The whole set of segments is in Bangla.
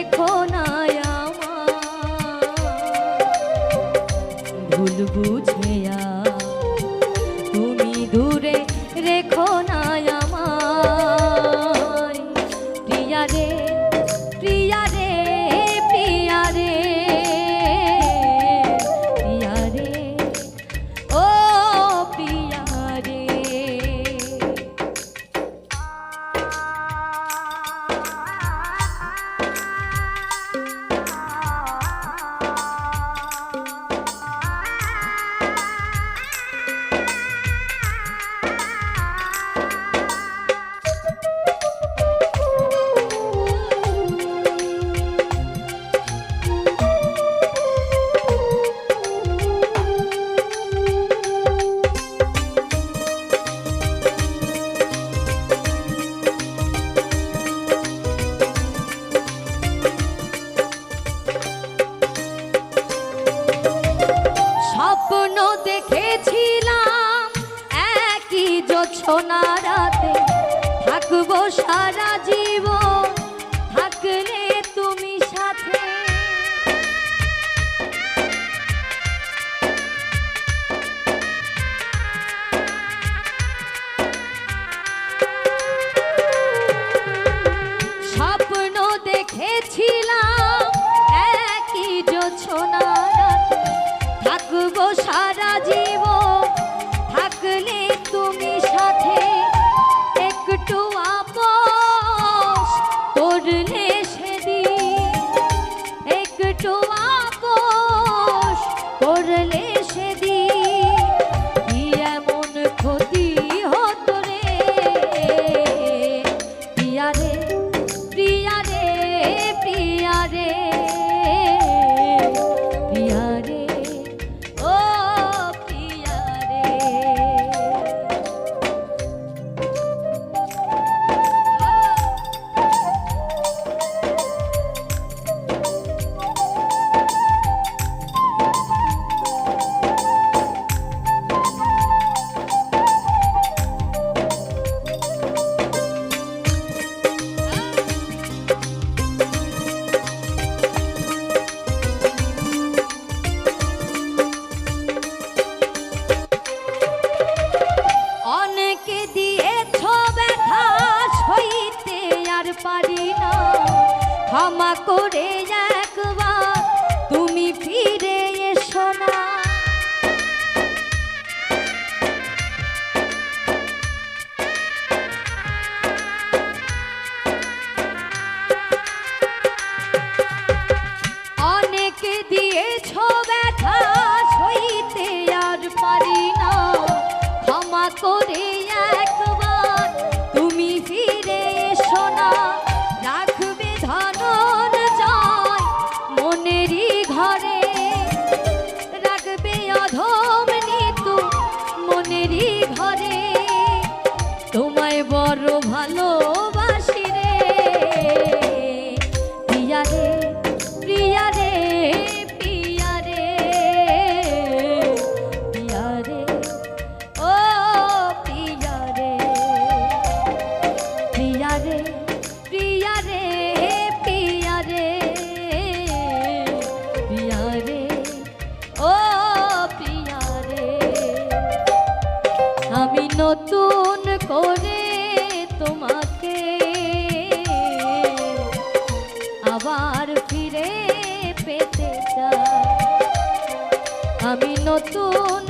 রেখো না ভুল বুঝে সোনা রাতে থাকব সারা জীবন। নতুন করে তোমাকে আবার ফিরে পেতে আমি নতুন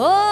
ও